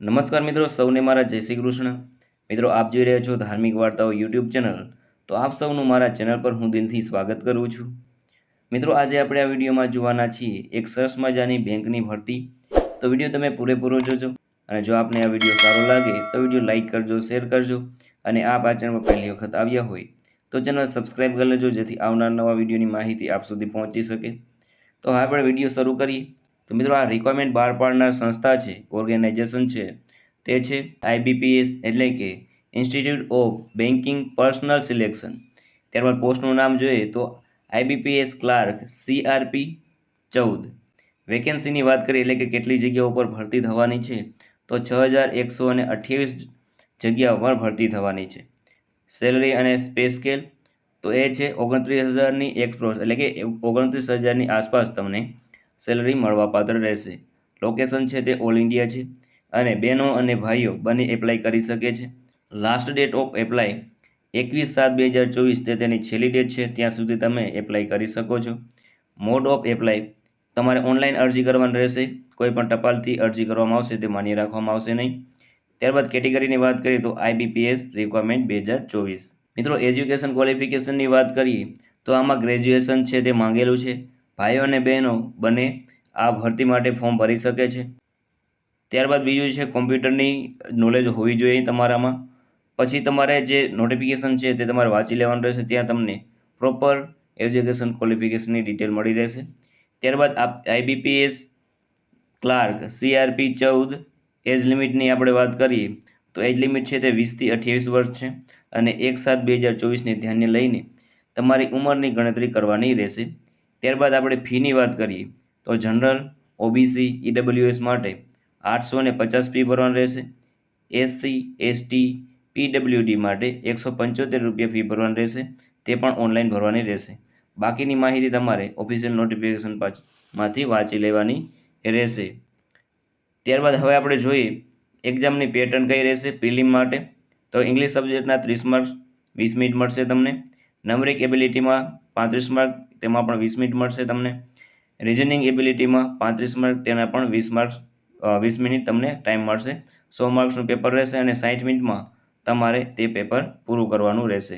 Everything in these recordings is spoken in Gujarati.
નમસ્કાર મિત્રો, સૌને મારા જય શ્રી કૃષ્ણ. મિત્રો, આપ જોઈ રહ્યા છો ધાર્મિક વાર્તાઓ યુટ્યુબ ચેનલ. તો આપ સૌનું મારા ચેનલ પર હું દિલથી સ્વાગત કરું છું. મિત્રો, આજે આપણે આ વિડીયોમાં જોવાના છીએ એક સરસ મજાની બેંકની ભરતી. તો વીડિયો તમે પૂરેપૂરો જોજો અને જો આપને આ વીડિયો સારો લાગે તો વીડિયો લાઇક કરજો, શેર કરજો અને આપ આ ચેનલ પર પહેલી વખત આવ્યા હોય તો ચેનલ સબસ્ક્રાઈબ કરી લેજો જેથી આવનાર નવા વિડીયોની માહિતી આપ સુધી પહોંચી શકે. તો હવે આપણે વીડિયો શરૂ કરીએ. તો મિત્રો આ રિક્વાયરમેન્ટ બહાર પાડનાર સંસ્થા છે ઓર્ગેનાઇઝેશન છે, તે છે આઈબીપીએસ એટલે કે institute of banking personnel selection ત્યારબાદ પોસ્ટનું નામ જોઈએ તો આઈબીપીએસ ક્લાર્ક સીઆરપી ચૌદ. વેકેન્સીની વાત કરીએ એટલે કે કેટલી જગ્યાઓ પર ભરતી થવાની છે, તો છ હજાર એકસો અને અઠ્યાવીસ જગ્યાઓ પર ભરતી થવાની છે. સેલરી અને પે તો એ છે ઓગણત્રીસ હજારની એક્સપ્રોસ એટલે કે ઓગણત્રીસ હજારની આસપાસ તમને સેલરી મળવાપાત્ર રહેશે. લોકેશન છે તે ઓલ ઇન્ડિયા છે અને બહેનો અને ભાઈઓ બંને એપ્લાય કરી શકે છે. લાસ્ટ ડેટ ઓફ એપ્લાય એકવીસ સાત બે હજાર ચોવીસ તે તેની છેલ્લી ડેટ છે. ત્યાં સુધી તમે એપ્લાય કરી શકો છો. મોડ ઓફ એપ્લાય તમારે ઓનલાઈન અરજી કરવાની રહેશે. કોઈ પણ ટપાલથી અરજી કરવામાં આવશે તે માન્ય રાખવામાં આવશે નહીં. ત્યારબાદ કેટેગરીની વાત કરીએ તો આઈબીપીએસ રિક્વાયરમેન્ટ બે હજાર ચોવીસ. મિત્રો એજ્યુકેશન ક્વોલિફિકેશનની વાત કરીએ તો આમાં ગ્રેજ્યુએશન છે તે માંગેલું છે. ભાઈઓ અને બહેનો બંને આ ભરતી માટે ફોર્મ ભરી શકે છે. ત્યારબાદ બીજું છે કોમ્પ્યુટરની નોલેજ હોવી જોઈએ તમારામાં. પછી તમારે જે નોટિફિકેશન છે તે તમારે વાંચી લેવાનું રહેશે, ત્યાં તમને પ્રોપર એજ્યુકેશન ક્વોલિફિકેશનની ડિટેલ મળી રહેશે. ત્યારબાદ આપ આઈબીપીએસ ક્લાર્ક સીઆરપી ચૌદ એજ લિમિટની આપણે વાત કરીએ, તો એજ લિમિટ છે તે વીસથી અઠ્યાવીસ વર્ષ છે અને એક સાત બે હજાર ચોવીસને ધ્યાને લઈને તમારી ઉંમરની ગણતરી કરવાની રહેશે. ત્યારબાદ આપણે ફીની વાત કરીએ તો જનરલ ઓબીસી ઈડબ્લ્યુએસ માટે આઠસો ને પચાસ ફી ભરવાની રહેશે. એસસી એસટી પીડબ્લ્યુડી માટે એકસો પંચોતેર રૂપિયા ફી ભરવાની રહેશે. તે પણ ઓનલાઈન ભરવાની રહેશે. બાકીની માહિતી તમારે ઓફિશિયલ નોટિફિકેશનમાંથી વાંચી લેવાની રહેશે. ત્યારબાદ હવે આપણે જોઈએ એક્ઝામની પેટર્ન કઈ રહેશે પ્રિલિમ માટે. તો ઇંગ્લિશ સબ્જેક્ટના ત્રીસ માર્ક્સ, વીસ મિનિટ મળશે તમને. નંબરિક એબિલિટીમાં પાંત્રીસ માર્ક તેમાં પણ વીસ મિનિટ મળશે તમને. રિઝનિંગ એબિલિટીમાં પાંત્રીસ માર્ક તેના પણ વીસ માર્ક્સ વીસ મિનિટ તમને ટાઈમ મળશે. સો માર્ક્સનું પેપર રહેશે અને સાઠ મિનિટમાં તમારે તે પેપર પૂરું કરવાનું રહેશે.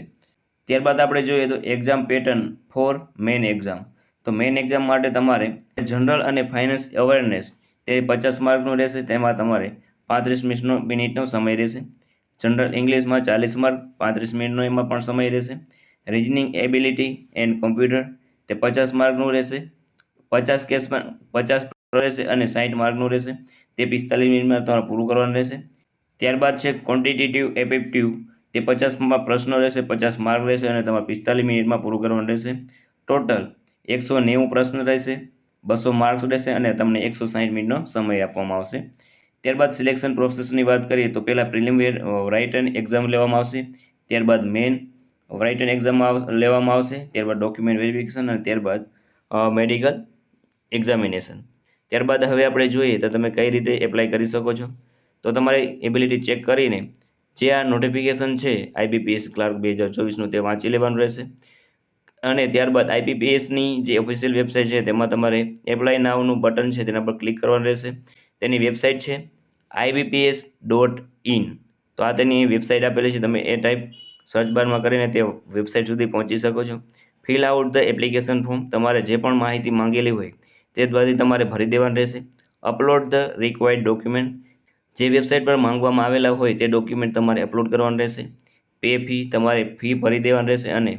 ત્યારબાદ આપણે જોઈએ તો exam pattern for main exam તો મેઇન એક્ઝામ માટે તમારે જનરલ અને ફાઇનાન્સ અવેરનેસ તે પચાસ માર્કનું રહેશે, તેમાં તમારે પાંત્રીસ મિનિટનો મિનિટનો સમય રહેશે. જનરલ ઇંગ્લિશમાં ચાલીસ માર્ક પાંત્રીસ મિનિટનો એમાં પણ સમય રહેશે. રિઝનિંગ એબિલિટી એન્ડ કોમ્પ્યુટર તે પચાસ માર્કનું રહેશે, પચાસ કેસમાં પચાસ રહેશે અને સાઠ માર્કનું રહેશે, તે પિસ્તાલીસ મિનિટમાં તમારે પૂરું કરવાનું રહેશે. ત્યારબાદ છે ક્વોન્ટિટેટિવ એપેપ્ટિવ તે પચાસમાં પ્રશ્નો રહેશે, પચાસ માર્ક રહેશે અને તમારે પિસ્તાલીસ મિનિટમાં પૂરું કરવાનું રહેશે. ટોટલ એકસો નેવું પ્રશ્ન રહેશે, બસો માર્ક્સ રહેશે અને તમને એકસો સાઠ મિનિટનો સમય આપવામાં આવશે. ત્યારબાદ સિલેક્શન પ્રોસેસની વાત કરીએ તો પહેલાં પ્રિલિમ રાઇટ એન્ડ એક્ઝામ લેવામાં આવશે. ત્યારબાદ મેઇન રાઇટન એક્ઝામ લેવામાં આવશે, ત્યારબાદ ડોક્યુમેન્ટ વેરિફિકેશન અને ત્યારબાદ મેડિકલ એક્ઝામિનેશન ત્યારબાદ હવે આપણે જોઈએ તો તમે કઈ રીતે એપ્લાય કરી શકો છો. તો તમારી એબિલિટી ચેક કરીને જે આ નોટિફિકેશન છે આઈબીપીએસ ક્લાર્ક બે હજાર ચોવીસનું તે વાંચી લેવાનું રહેશે. અને ત્યારબાદ આઈપીપીએસની જે ઓફિશિયલ વેબસાઇટ છે, તેમાં તમારે એપ્લાય નાવનું બટન છે, તેના પર ક્લિક કરવાનું રહેશે. તેની વેબસાઇટ છે આઈબીપીએસ ડોટ ઇન તો આ તેની વેબસાઇટ આપેલી છે, તમે એ ટાઈપ સર્ચ બારમાં કરીને તે વેબસાઇટ સુધી પહોંચી શકો છો. Fill out the application form તમારે જે પણ માહિતી માંગેલી હોય તે દ્વારાથી તમારે ભરી દેવાની રહેશે. અપલોડ ધ રિક્વાયર્ડ ડોક્યુમેન્ટ જે વેબસાઇટ પર માંગવામાં આવેલા હોય તે ડોક્યુમેન્ટ તમારે અપલોડ કરવાનું રહેશે. પે ફી તમારે ફી ભરી દેવાની રહેશે અને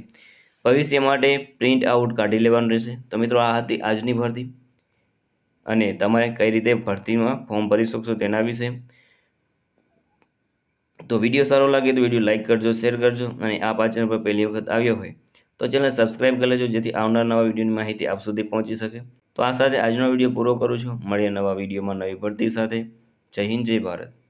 ભવિષ્ય માટે પ્રિન્ટ આઉટ કાઢી લેવાનું રહેશે. તો મિત્રો, આ હતી આજની ભરતી. અને તમારે કઈ રીતે ભરતીમાં ફોર્મ ભરી શકશો તેના વિશે તો વીડિયો સારો લાગે તો વીડિયો લાઇક કરજો, શેર કરજો અને આ પાચન પર પહેલી વખત આવ્યો હોય તો ચેનલ સબસ્ક્રાઈબ કરી લેજો જેથી આવનાર નવા વિડીયોની માહિતી આપ સુધી પહોંચી શકે. તો આ સાથે આજનો વીડિયો પૂરો કરું છું. મળીએ નવા વિડીયોમાં નવી ભરતી સાથે. જય હિન્દ, જય ભારત.